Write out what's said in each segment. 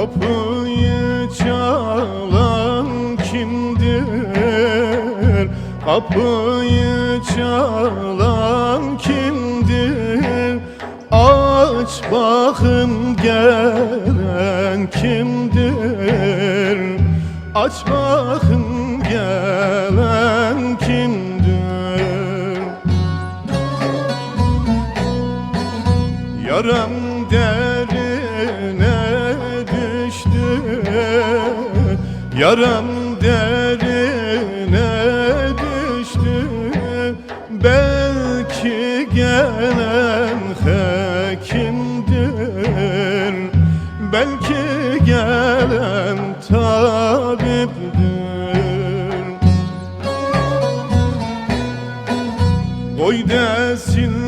Kapıyı çalan kimdir? Kapıyı çalan kimdir? Aç bakın gelen kimdir? Aç bakın gelen kimdir? Yaram Yaram derine düştü. Belki gelen hekimdir. Belki gelen tabiptir. Koy desinler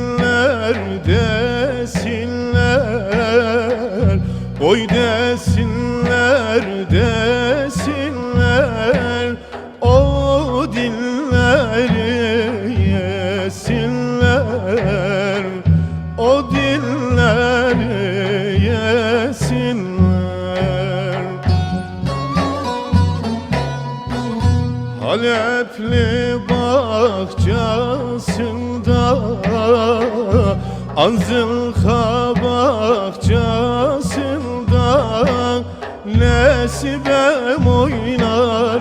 Koy desinler desinler O dilleri yesinler. O dilleri yesinler. Halepli bahçesinde Anzılha bahçesinde Nesibem oynar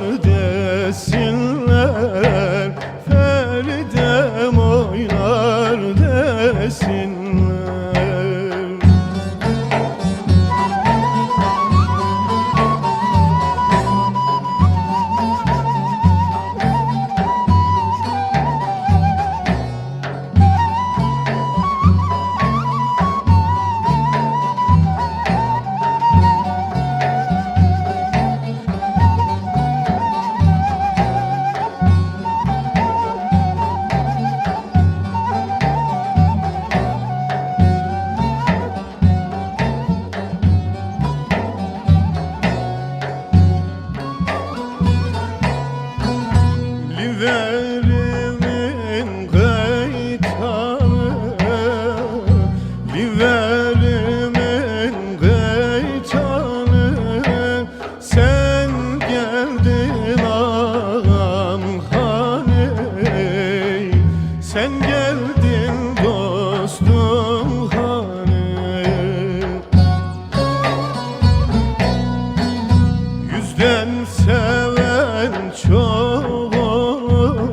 Sen geldin dostum hani. Yüzden seven çok olur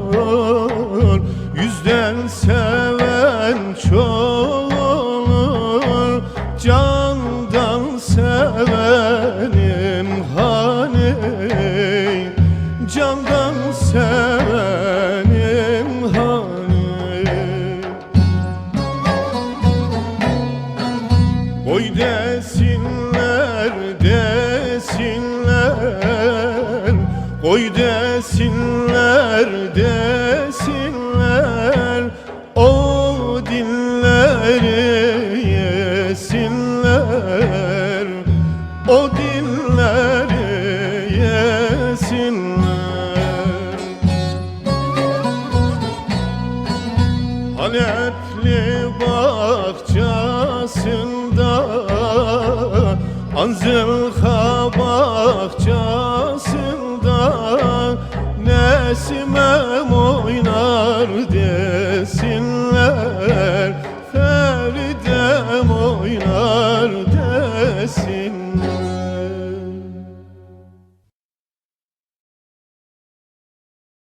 Yüzden seven çok Oy desinler desinler. Oy desinler desinler. O dilleri yesinler. O dilleri Halepli bahçesinde Anzılha bahçesinde Nesimem oynar